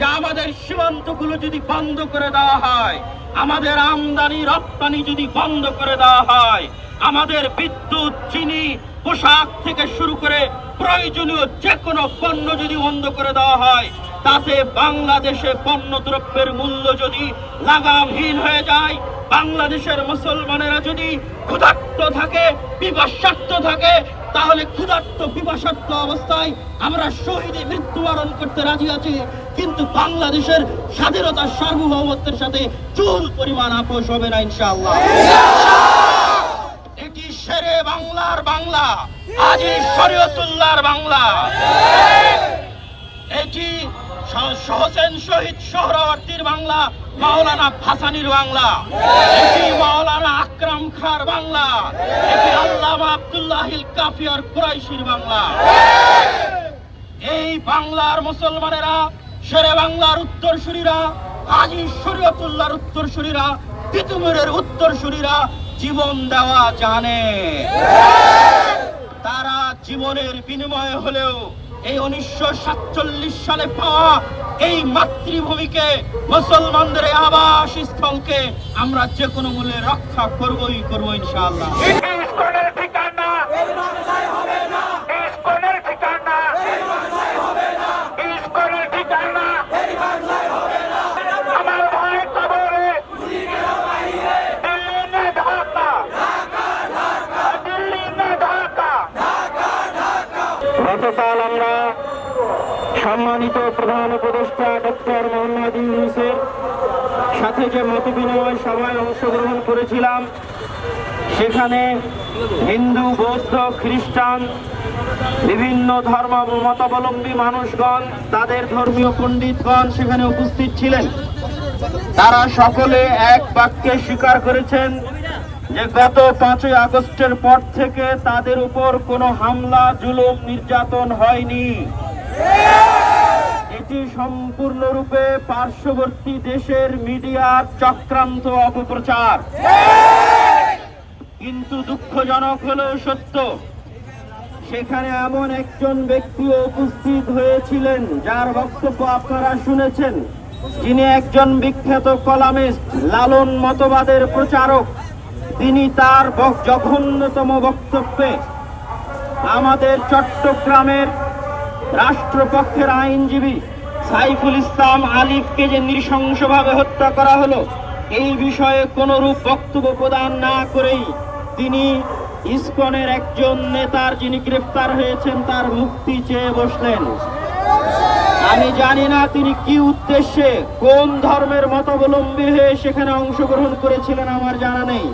যে আমাদের সীমান্তগুলো যদি বন্ধ করে দেওয়া হয়, আমাদের আমদানি, রপ্তানি যদি বন্ধ করে দেওয়া হয়, আমাদের বিদ্যুৎ, চিনি, পোশাক থেকে শুরু করে প্রয়োজনীয় যে কোনো পণ্য যদি বন্ধ করে দেওয়া হয়, তাতে বাংলাদেশে পণ্য দ্রব্যের মূল্য যদি লাগামহীন হয়ে যায়, বাংলাদেশের মুসলমানেরা যদি ক্ষুধার্ত থাকে বিপর্যস্ত থাকে, তাহলে ক্ষুধার্ত বিপর্যস্ত অবস্থায় আমরা শহীদে মৃত্যুবরণ করতে রাজি আছি। কিন্তু বাংলাদেশের স্বাধীনতার সার্বভৌমত্বের সাথে চুল পরিমাণ আপোষ হবে না ইনশাআল্লাহ। এটি শেরে বাংলার বাংলা আজি শরীয়তুল্লাহর বাংলা। এটি স- হোসেন শহীদ সোহরাওয়ার্দীর বাংলা মাওলানা ভাসানির বাংলা। এটি মাওলানা আকরাম খার বাংলা। এটি আল্লামা আব্দুল্লাহিল কাফিয়ার কুরাইশির বাংলা। এই বাংলার মুসলমানেরা শেরে বাংলার উত্তরসূরিরা আজি শরীয়তুল্লাহর উত্তরসূরিরা, তিতুমিরের উত্তরসূরিরা জীবন দেওয়া জানে। তারা জীবনের বিনিময়ে হলেও এই উনিশশো সাতচল্লিশ সালে পাওয়া এই মাতৃভূমিকে, মুসলমানদের আবাস স্থলকে আমরা যে কোনো মূল্যে রক্ষা করবই, করব ইনশাআল্লাহ ইস্কনের ঠিকানা ইস্কনের ঠিকানা ইস্কনের ঠিকানা আমার ভাই কবরে দিল্লি না ঢাকা দিল্লি না ঢাকা গতকাল আমরা সম্মানিত প্রধান উপদেষ্টা ডক্টর মোহাম্মদ ইউনুসের সাথে যে মত বিনিময় সভায় অংশগ্রহণ করেছিলাম, সেখানে হিন্দু, বৌদ্ধ, খ্রিস্টান, বিভিন্ন ধর্ম মতাবলম্বী মানুষগণ, তাদের ধর্মীয় পণ্ডিতগণ সেখানে উপস্থিত ছিলেন। তারা সকলে এক বাক্যে স্বীকার করেছেন যে গত পাঁচই আগস্টের পর থেকে তাদের উপর কোনো হামলা, জুলুম নির্যাতন হয়নি। এটি সম্পূর্ণরূপে পার্শ্ববর্তী দেশের মিডিয়ার চক্রান্ত অপপ্রচার। কিন্তু দুঃখজনক হলেও সত্য, সেখানে এমন একজন ব্যক্তি উপস্থিত হয়েছিলেন, যার বক্তব্য আপনারা শুনেছেন। যিনি একজন বিখ্যাত কলামিস্ট, লালন মতবাদের প্রচারক। তিনি তার জঘন্যতম বক্তব্যে আমাদের চট্টগ্রামের রাষ্ট্রপক্ষের আইনজীবী সাইফুল ইসলাম আলিফকে যে নৃশংসভাবে হত্যা করা হলো, এই বিষয়ে কোনরূপ বক্তব্য প্রদান না করেই তিনি ইসকনের একজন নেতার যিনি গ্রেফতার হয়েছেন, তার মুক্তি চেয়ে বসলেন। আমি জানি না তিনি কি উদ্দেশ্যে কোন ধর্মের মতাবলম্বী হয়ে সেখানে অংশগ্রহণ করেছিলেন, আমার জানা নেই।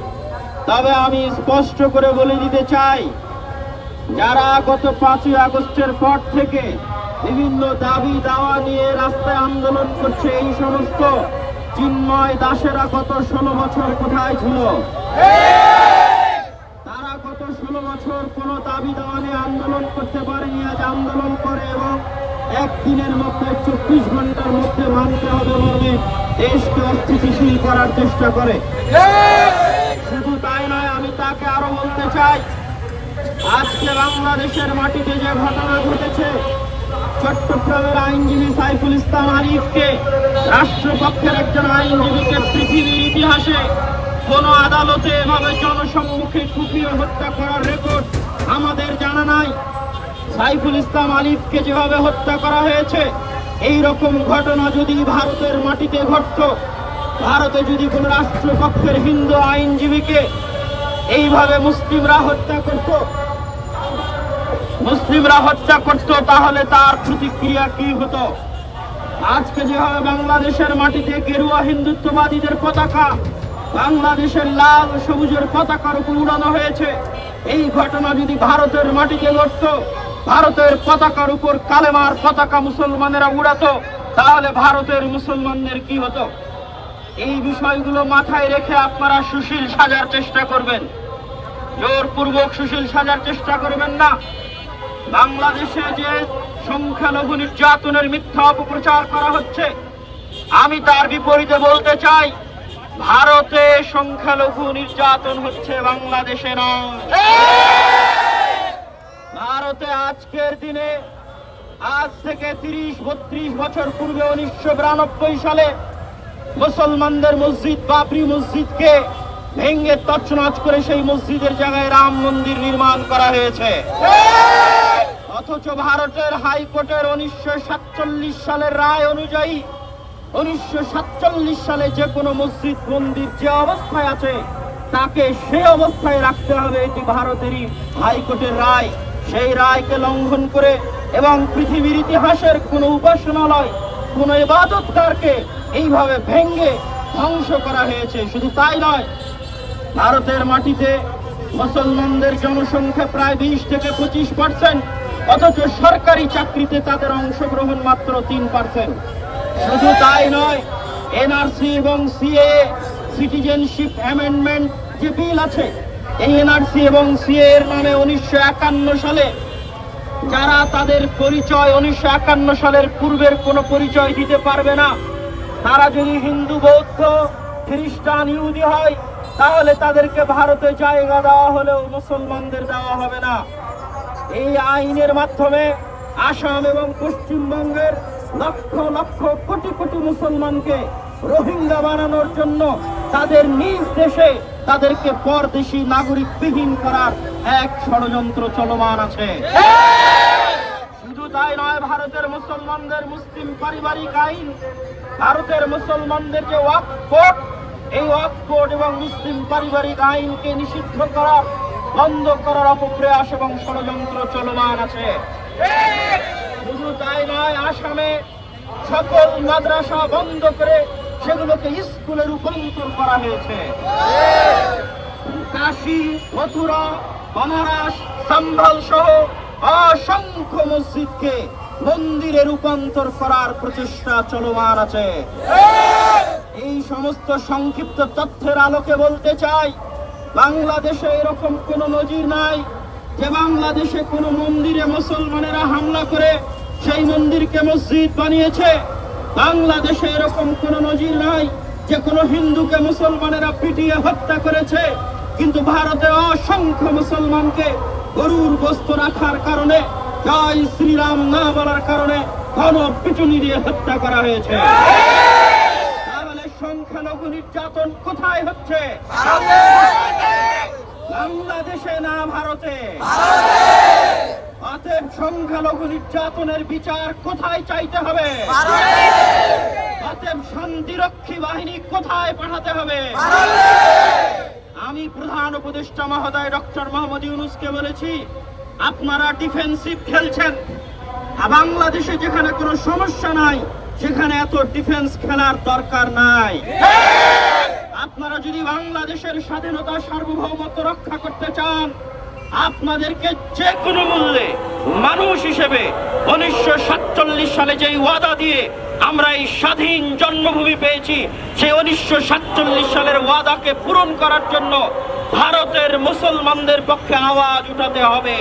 তবে আমি স্পষ্ট করে বলে দিতে চাই, যারা গত পাঁচই আগস্টের পর থেকে বিভিন্ন দাবি দাওয়া নিয়ে রাস্তায় আন্দোলন করছে, এই সমস্ত চিন্ময় দাসেরা গত ষোলো বছর কোথায় ছিল? তারা গত ষোলো বছর কোনো দাবি দাওয়া নিয়ে আন্দোলন করতে পারেনি, আজ আন্দোলন করে এবং একদিনের মধ্যে চব্বিশ ঘণ্টার মধ্যে মানতে হবে মর্মে দেশকে অস্থিতিশীল করার চেষ্টা করে। তাকে আরও বলতে চাই, আজকে বাংলাদেশের মাটিতে যে ঘটনা ঘটেছে, চট্টগ্রামের আইনজীবী সাইফুল ইসলাম আরিফকে রাষ্ট্রপক্ষের একজন আইনজীবীকে পৃথিবীর ইতিহাসে কোন আদালতে এভাবে জনসম্মুখে কুপিয়ে হত্যা করার রেকর্ড আমাদের জানা নাই। সাইফুল ইসলাম আলিফকে যেভাবে হত্যা করা হয়েছে এই রকম ঘটনা যদি ভারতের মাটিতে ঘটত, ভারতে যদি কোন রাষ্ট্রপক্ষের হিন্দু আইনজীবীকে এইভাবে মুসলিমরা হত্যা করত। মুসলিমরা হত্যা করত তাহলে তার প্রতিক্রিয়া কি হতো? আজকে যেভাবে বাংলাদেশের মাটিতে গেরুয়া হিন্দুত্ববাদীদের পতাকা, বাংলাদেশের লাল সবুজের পতাকার উপর উড়ানো হয়েছে, এই ঘটনা যদি ভারতের মাটিতে ঘটত, ভারতের পতাকার উপর কালেমার পতাকা মুসলমানেরা উড়াতো, তাহলে ভারতের মুসলমানদের কি হতো? এই বিষয়গুলো মাথায় রেখে আপনারা সুশীল সাজার চেষ্টা করবেন। জোরপূর্বক সুশীল সাজার চেষ্টা করবেন না। বাংলাদেশে যে সংখ্যালঘু নির্যাতনের মিথ্যা অপপ্রচার করা হচ্ছে, আমি তার বিপরীতে বলতে চাই, ভারতে সংখ্যালঘু নির্যাতন হচ্ছে বাংলাদেশে নয়। ভারতে আজকের দিনে, আজ থেকে তিরিশ, বত্রিশ বছর পূর্বে উনিশশো বিরানব্বই সালে মুসলমানদের মসজিদ বাবরি মসজিদকে ভেঙ্গে তছনছ করে সেই মসজিদের জায়গায় রাম মন্দির নির্মাণ করা হয়েছে। অথচ ভারতের হাইকোর্টের উনিশশো সাতচল্লিশ সালের রায় অনুযায়ী, উনিশশো সাতচল্লিশ সালে যে কোনো মসজিদ, মন্দির যে অবস্থায় আছে, তাকে সে অবস্থায় রাখতে হবে এটি ভারতেরই হাইকোর্টের রায়। সেই রায়কে লঙ্ঘন করে এবং পৃথিবীর ইতিহাসের কোনো উপাসনালয়, কোনো ইবাদতকারকে এইভাবে ভেঙ্গে ধ্বংস করা হয়েছে। শুধু তাই নয় ভারতের মাটিতে মুসলমানদের জনসংখ্যা প্রায় বিশ থেকে পঁচিশ পার্সেন্ট অথচ সরকারি চাকরিতে তাদের অংশগ্রহণ মাত্র তিন পার্সেন্ট শুধু তাই নয় এনআরসি এবং সিএ সিটিজেনশিপ অ্যামেন্ডমেন্ট যে বিল আছে, এই এনআরসি এবং সিএ এর নামে উনিশশো একান্ন সালে যারা তাদের পরিচয় উনিশশো একান্ন সালের পূর্বের কোনো পরিচয় দিতে পারবে না। তারা যদি হিন্দু, বৌদ্ধ, খ্রিস্টান, ইহুদি হয় তাহলে তাদেরকে ভারতে জায়গা দেওয়া হলেও মুসলমানদের দেওয়া হবে না। এই আইনের মাধ্যমে আসাম এবং পশ্চিমবঙ্গের লক্ষ লক্ষ কোটি কোটি মুসলমানকে রোহিঙ্গা বানানোর জন্য তাদের নিজ দেশে তাদেরকে পরদেশি নাগরিকবিহীন করার এক ষড়যন্ত্র চলমান আছে। শুধু তাই নয়, ভারতের মুসলমানদের মুসলিম পারিবারিক আইন, ভারতের মুসলমানদের যে ওয়াকফ কোড এই কোড এবং মুসলিম পারিবারিক আইনকে নিষিদ্ধ করার, বন্ধ করার অপপ্রয়াস এবং ষড়যন্ত্র চলমান আছে। শুধু তাই নয়, আসামে সকল মাদ্রাসা বন্ধ করে সেগুলোকে স্কুলে রূপান্তর করা হয়েছে। কাশী, মথুরা, বানারস, সম্ভল সহ অসংখ্য মসজিদকে মন্দিরে রূপান্তর করার প্রচেষ্টা চলমান আছে। এই সমস্ত সংক্ষিপ্ত তথ্যের আলোকে বলতে চাই, বাংলাদেশে এরকম কোন নজির নাই যে বাংলাদেশে কোন মন্দিরে মুসলমানেরা হামলা করে সেই মন্দিরকে মসজিদ বানিয়েছে। বাংলাদেশে এরকম কোন নজির নাই যে কোনো হিন্দুকে মুসলমানেরা পিটিয়ে হত্যা করেছে, কিন্তু ভারতে অসংখ্য মুসলমানকে গরুর গোস্ত রাখার কারণে, জয় শ্রীরাম না বলার কারণে ঘন পিটুনি দিয়ে হত্যা করা হয়েছে। নির্যাতন কোথায় হচ্ছে? বাংলাদেশে না ভারতে? অতএব সংখ্যালঘু নির্যাতনের বিচার কোথায় চাইতে হবে? অতএব শান্তিরক্ষী বাহিনী কোথায় পাঠাতে হবে? আমি প্রধান উপদেষ্টা মহোদয় ডক্টর মোহাম্মদ ইউনুসকে বলেছি আপনারা ডিফেন্সিভ খেলছেন। বাংলাদেশে যেখানে কোনো সমস্যা নাই সেখানে এত ডিফেন্স খেলার দরকার নাই। আপনারা যদি বাংলাদেশের স্বাধীনতা সার্বভৌমত্ব রক্ষা করতে চান, আপনাদেরকে যে কোনো মূল্যে মানুষ হিসেবে উনিশশো সাতচল্লিশ সালে যেই ওয়াদা দিয়ে আমরা এই স্বাধীন জন্মভূমি পেয়েছি, সেই উনিশশো সাতচল্লিশ সালের ওয়াদাকে পূরণ করার জন্য ভারতের মুসলমানদের পক্ষে আওয়াজ উঠাতে হবে।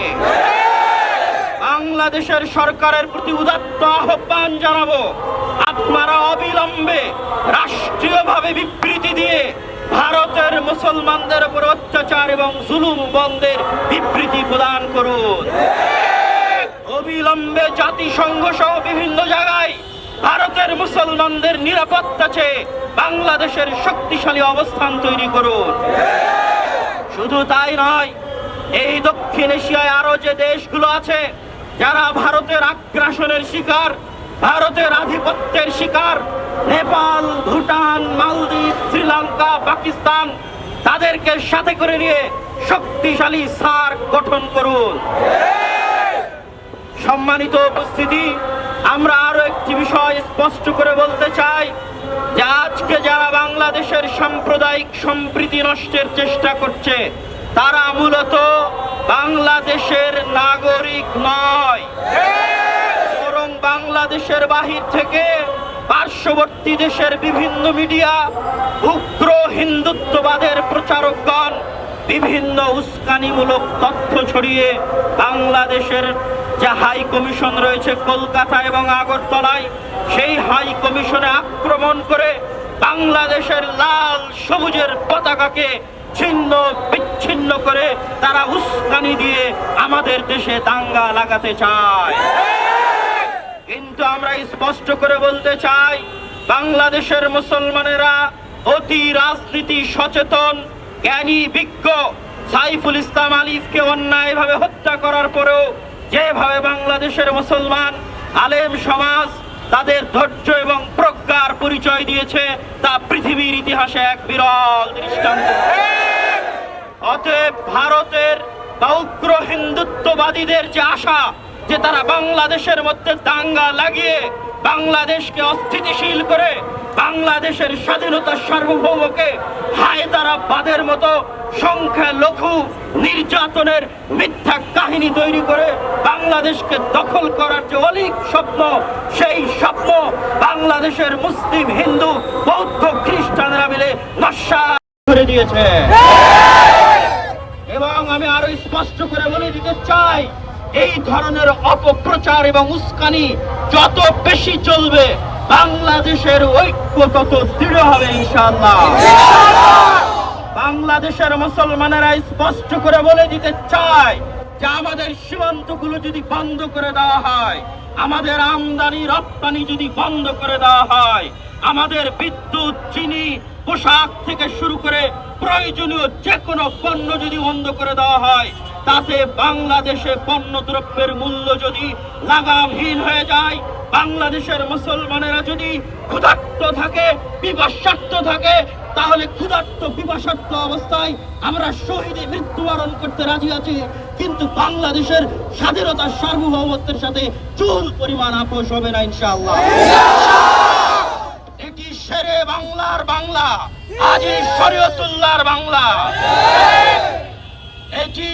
বাংলাদেশের সরকারের প্রতি উদাত্ত আহ্বান জানাব। আপনারা অবিলম্বে রাষ্ট্রীয়ভাবে বিবৃতি দিয়ে ভারতের মুসলমানদের উপর অত্যাচার এবং জুলুম বন্ধের বিবৃতি প্রদান করুন। অবিলম্বে জাতিসংঘ সহ বিভিন্ন জায়গায় ভারতের মুসলমানদের নিরাপত্তা চেয়ে বাংলাদেশের শক্তিশালী অবস্থান তৈরি করুন। শুধু তাই নয়, এই দক্ষিণ এশিয়ায় আরও যে দেশগুলো আছে, যারা ভারতের আগ্রাসনের শিকার ভারতের আধিপত্যের শিকার নেপাল, ভুটান, মালদ্বীপ, শ্রীলঙ্কা, পাকিস্তান, তাদেরকে সাথে করে নিয়ে শক্তিশালী সার গঠন করুন। সম্মানিত উপস্থিতি, আমরা আরও একটি বিষয় স্পষ্ট করে বলতে চাই যে আজকে যারা বাংলাদেশের সাম্প্রদায়িক সম্প্রীতি নষ্টের চেষ্টা করছে, তারা মূলত বাংলাদেশের নাগরিক নয়। বাংলাদেশের বাহির থেকে পার্শ্ববর্তী দেশের বিভিন্ন মিডিয়া, উগ্র হিন্দুত্ববাদের প্রচারকগণ বিভিন্ন উস্কানিমূলক তথ্য ছড়িয়ে বাংলাদেশের যে হাই কমিশন রয়েছে কলকাতা এবং আগরতলায়, সেই হাই কমিশনে আক্রমণ করে বাংলাদেশের লাল সবুজের পতাকাকে ছিন্ন বিচ্ছিন্ন করে তারা উস্কানি দিয়ে আমাদের দেশে দাঙ্গা লাগাতে চায়। কিন্তু আমরা স্পষ্ট করে বলতে চাই, বাংলাদেশের মুসলমানেরা অতি রাজনীতি সচেতন, জ্ঞানী, বিজ্ঞ। সাইফুল ইসলাম আলিফকে অন্যায়ভাবে হত্যা করার পরেও যেভাবে বাংলাদেশের মুসলমান আলেম সমাজ তাদের ধৈর্য এবং প্রজ্ঞার পরিচয় দিয়েছে, তা পৃথিবীর ইতিহাসে এক বিরল দৃষ্টান্ত। অতএব ভারতের বা উগ্র হিন্দুত্ববাদীদের যে আশা যে তারা বাংলাদেশের মধ্যে দাঙ্গা লাগিয়ে বাংলাদেশকে অস্থিতিশীল করে বাংলাদেশের স্বাধীনতা সার্বভৌমকে হায় তারা বাদের মতো সংখ্যা লঘু নির্যাতনের মিথ্যা কাহিনী তৈরি করে বাংলাদেশকে দখল করার যে অলিক স্বপ্ন সেই স্বপ্ন বাংলাদেশের মুসলিম হিন্দু বৌদ্ধ খ্রিস্টানরা মিলে নস্যা করে দিয়েছে। এবং আমি আরও স্পষ্ট করে বলে দিতে চাই এই ধরনের অপপ্রচার এবং উস্কানি যত বেশি চলবে, বাংলাদেশের ঐক্য তত দৃঢ় হবে, ইনশাআল্লাহ। বাংলাদেশের মুসলমানেরা স্পষ্ট করে বলে দিতে চায় যে আমাদের সীমান্তগুলো যদি বন্ধ করে দেওয়া হয়, আমাদের আমদানি, রপ্তানি যদি বন্ধ করে দেওয়া হয়, আমাদের বিদ্যুৎ, চিনি, পোশাক থেকে শুরু করে প্রয়োজনীয় যে কোনো পণ্য যদি বন্ধ করে দেওয়া হয় তাতে বাংলাদেশে পণ্য দ্রব্যের মূল্য যদি লাগামহীন হয়ে যায়, বাংলাদেশের মুসলমানেরা যদি ক্ষুধার্ত থাকে বিপর্ষার্থ থাকে, তাহলে ক্ষুধার্ত বিপর্ষার্থ অবস্থায় আমরা শহীদে মৃত্যুবরণ করতে রাজি আছি। কিন্তু বাংলাদেশের স্বাধীনতার সার্বভৌমত্বের সাথে চুল পরিমাণ আপোষ হবে না, ইনশাআল্লাহ। এটি শেরে বাংলার বাংলা? আজি শরীয়তুল্লাহর বাংলা। এটি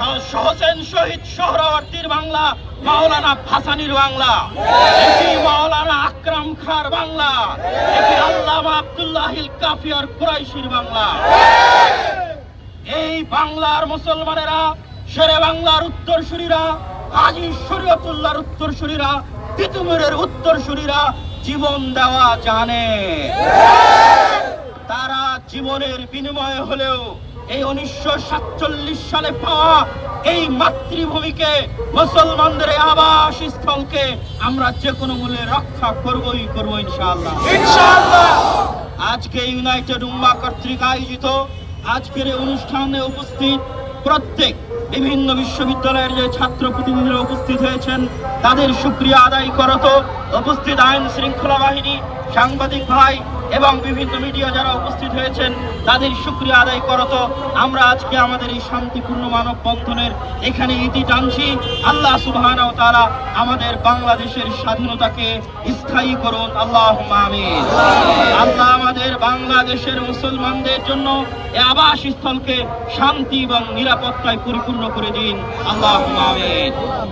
হোসেন শহীদ সোহরাওয়ার্দীর বাংলা, মাওলানা ভাসানির বাংলা। এটি মাওলানা আকরাম খার বাংলা। এটি আল্লামা আব্দুল্লাহিল কাফিয়ার কুরাইশির বাংলা। এই বাংলার মুসলমানেরা, শেরে বাংলার উত্তরসূরিরা, হাজি শরীয়তুল্লাহর উত্তরসূরিরা, তিতুমিরের উত্তরসূরিরা জীবন দেওয়া জানে। তারা জীবনের বিনিময়ে হলেও এই উনিশশো সাতচল্লিশ সালে পাওয়া এই মাতৃভূমিকে মুসলমানদের আবাস স্থলকে আমরা যে কোনো মূল্যে রক্ষা করবই করব ইনশাআল্লাহ। আজকে ইউনাইটেড উম্মা কর্তৃক আয়োজিত আজকের এই অনুষ্ঠানে উপস্থিত প্রত্যেক বিভিন্ন বিশ্ববিদ্যালয়ের যে ছাত্র প্রতিনিধিরা উপস্থিত হয়েছেন তাদের সুক্রিয়া আদায় করত উপস্থিত আইন শৃঙ্খলা বাহিনী সাংবাদিক ভাই এবং বিভিন্ন মিডিয়া যারা উপস্থিত হয়েছেন, তাদের সুক্রিয়া আদায় করত আমরা আজকে আমাদের এই শান্তিপূর্ণ মানব বন্ধনের এখানে ইতি টানছি। আল্লাহ সুবহান তাআলা আমাদের বাংলাদেশের স্বাধীনতাকে স্থায়ী করুন। আল্লাহ আল্লাহ আমাদের বাংলাদেশের মুসলমানদের জন্য এই আবাস স্থলকে শান্তি এবং নিরাপত্তায় পরিপূর্ণ করে দিন। আল্লাহ